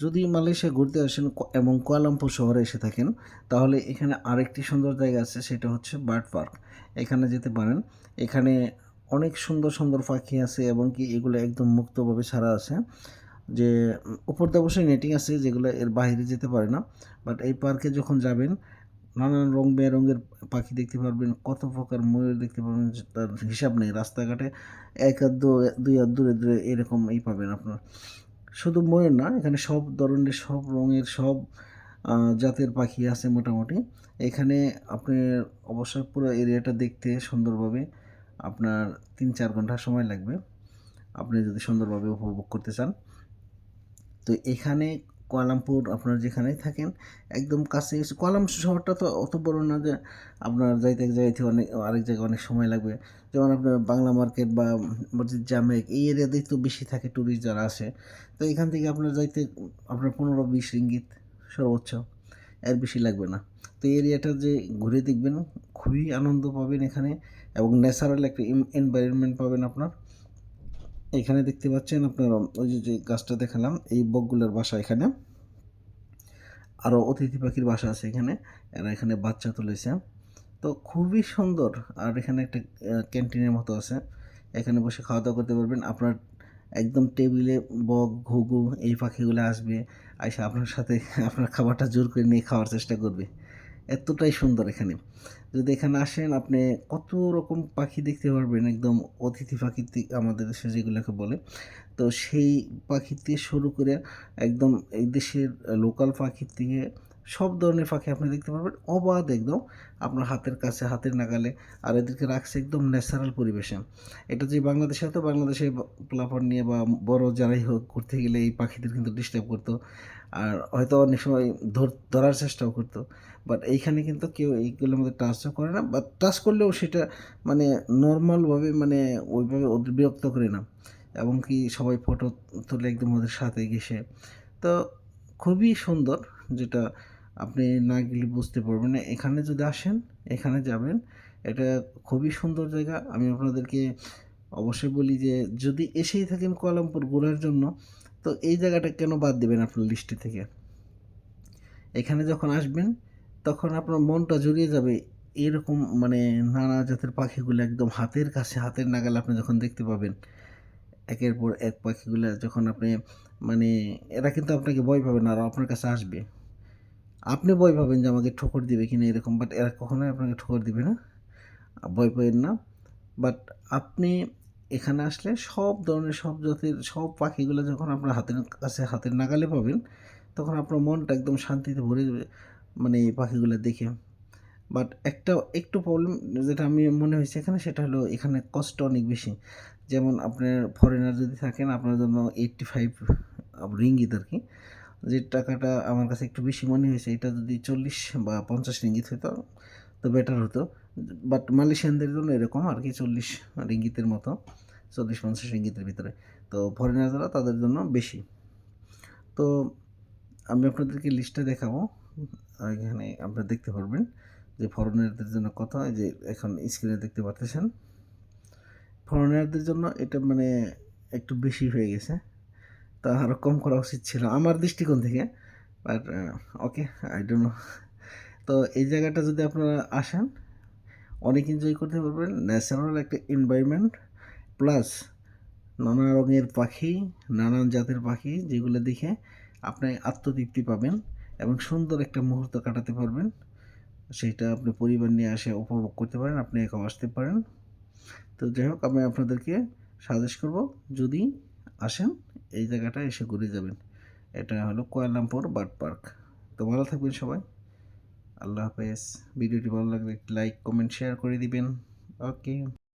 যদি মালয়েশিয়া ঘুরতে আসেন এবং কুয়ালামপুর শহরে এসে থাকেন, তাহলে এখানে আরেকটি সুন্দর জায়গা আছে, সেটা হচ্ছে বার্ড পার্ক। এখানে যেতে পারেন। এখানে অনেক সুন্দর সুন্দর পাখি আছে এবং কি এগুলো একদম মুক্তভাবে ছাড়া আছে। যে উপর অবশ্যই নেটিং আছে, যেগুলো এর বাইরে যেতে পারে না। বাট এই পার্কে যখন যাবেন, নানান রং বেরঙের পাখি দেখতে পারবেন, কত প্রকার ময়ূর দেখতে পারবেন তার হিসাব নেই। রাস্তাঘাটে এক দু- দুই হাত দূরে দূরে এরকম এই পাবেন আপনার। শুধু ময়ূর না, এখানে সব ধরনের, সব রঙের, সব জাতের পাখি আছে মোটামুটি। এখানে আপনি অবশ্যই পুরো এরিয়াটা দেখতে সুন্দরভাবে আপনার তিন চার ঘণ্টা সময় লাগবে। আপনি যদি সুন্দরভাবে উপভোগ করতে চান। তো এখানে কুয়ালামপুর আপনার যেখানেই থাকেন, একদম কাছে এসে, কুয়ালামপুর শহরটা তো অত বড় না যে আপনার যাইতে যাইতে অনেক, আরেক জায়গায় অনেক সময় লাগবে। যেমন আপনার বাংলা মার্কেট বা মসজিদ জামেক এই এরিয়াতেই তো বেশি থাকে ট্যুরিস্ট যারা আসে। তো এখান থেকে আপনার যাইতে আপনার পনেরো বিশ রিঙ্গিত সর্বোচ্চ, এর বেশি লাগবে না। তো এরিয়াটা যে ঘুরে দেখবেন, খুবই আনন্দ পাবেন এখানে এবং ন্যাচারাল একটা এনভায়রনমেন্ট পাবেন আপনার। এখানে দেখতে পাচ্ছেন আপনার, ওই যে যে গাছটা দেখালাম, এই বকগুলোর বাসা এখানে। আরও অতিথি পাখির বাসা আছে এখানে, এরা এখানে বাচ্চা তুলেছে। তো খুবই সুন্দর, আর এখানে একটা ক্যান্টিনের মতো আছে। এখানে বসে খাওয়া দাওয়া করতে পারবেন। আপনার একদম টেবিলে বক, ঘুঘু, এই পাখিগুলো আসবে, আইসা আপনার সাথে আপনার খাবারটা জোর করে নিয়ে খাওয়ার চেষ্টা করবে। এতটাই সুন্দর এখানে। যদি এখানে আসেন, আপনি কত রকম পাখি দেখতে পারবেন? একদম অতিথি পাখি আমাদের দেশে যেগুলোকে বলে। তো সেই পাখির থেকে শুরু করে একদম এই দেশের লোকাল পাখির থেকে সব ধরনের পাখি আপনি দেখতে পারবেন। অবাধ একদম আপনার হাতের কাছে, হাতের নাগালে। আর এদেরকে রাখছে একদম ন্যাচারাল পরিবেশে। এটা যে বাংলাদেশে হতো বাংলাদেশে প্লাফার নিয়ে বা বড় যারাই হোক করতে গেলে এই পাখিদের কিন্তু ডিস্টার্ব করতো। আর হয়তো অনেক সময় ধর- ধরার চেষ্টাও করতো। বাট এইখানে কিন্তু কেউ এইগুলোর মধ্যে টাচও করে না বা টাচ করলেও সেটা মানে নর্মালভাবে মানে ওইভাবে বিরক্ত করে না। এবং কি সবাই ফটো তুলে একদম ওদের সাথে ঘেসে তো খুবই সুন্দর যেটা আপনি না গেলে বুঝতে পারবেন না। এখানে যদি আসেন, এখানে যাবেন, এটা খুবই সুন্দর জায়গা। আমি আপনাদেরকে অবশ্যই বলি যে যদি এসেই থাকেন কোয়ালামপুর ঘোরার জন্য, তো এই জায়গাটা কেন বাদ দেবেন আপনার লিস্টে থেকে? এখানে যখন আসবেন তখন আপনার মনটা জুড়িয়ে যাবে এরকম মানে নানা জাতের পাখিগুলো একদম হাতের কাছে হাতের নাগালে আপনি যখন দেখতে পাবেন, একের পর এক পাখিগুলো যখন আপনি মানে এরা কিন্তু আপনাকে ভয় পাবে না, আর আপনার কাছে আসবে। আপনি ভয় পাবেন যে আমাকে ঠোকর দিবে কিনা এরকম বাট এরা কখনোই আপনাকে ঠোকর দিবে না। ভয় পাবেন না বাট আপনি এখানে আসলে সব ধরনের, সব জাতির, সব পাখিগুলো যখন আপনার হাতের কাছে হাতের নাগালে পাবেন, তখন আপনার মনটা একদম শান্তিতে ভরে যাবে। মানে এই পাখিগুলো দেখে। বাট একটা, একটু প্রবলেম যেটা আমি মনে হয়েছে এখানে সেটা হলো এখানে কষ্ট অনেক বেশি। যেমন আপনার ফরেনার যদি থাকেন, আপনার জন্য এইট্টি ফাইভ রিঙ্গিত আর কি। যে টাকাটা আমার কাছে একটু বেশি মনে হয়েছে, এটা যদি চল্লিশ বা পঞ্চাশ রিঙ্গিত হতো তো বেটার হতো। বাট মালয়েশিয়ানদের জন্য এরকম আর কি, চল্লিশ রিঙ্গিতের মতো, চল্লিশ পঞ্চাশ রিঙ্গিতের ভিতরে। তো ফরেনার যারা তাদের জন্য বেশি। তো আমি আপনাদেরকে লিস্টটা দেখাবো। এখানে আপনারা দেখতে পারবেন যে ফরেনারদের জন্য কত যে এখন স্ক্রিনে দেখতে পাচ্ছেন ফরেনারদের জন্য এটা মানে একটু বেশি হয়ে গেছে। তা আরও কম করা উচিত ছিল আমার দৃষ্টিকোণ থেকে। But okay I don't know তো এই জায়গাটা যদি আপনারা আসেন, অনেক এনজয় করতে পারবেন। ন্যাচারাল একটা এনভায়রনমেন্ট প্লাস নানা রঙের পাখি, নানান জাতের পাখি যেগুলো দেখে আপনি আত্মতৃপ্তি পাবেন। এবং সুন্দর একটা মুহূর্ত কাটাতে পারবেন। সেইটা আপনি পরিবার নিয়ে আসে, উপভোগ করতে পারেন, আপনি একাও আসতে পারেন। তো যাই হোক, আমি আপনাদেরকে সাজেস্ট করব, যদি আসেন, এই জায়গাটা এসে ঘুরে যাবেন। এটা হলো কোয়ালামপুর বার্ড পার্ক। তো ভালো থাকবেন সবাই। আল্লাহ হাফেজ। ভিডিওটি ভালো লাগলে লাইক, কমেন্ট শেয়ার করে দিবেন। ওকে।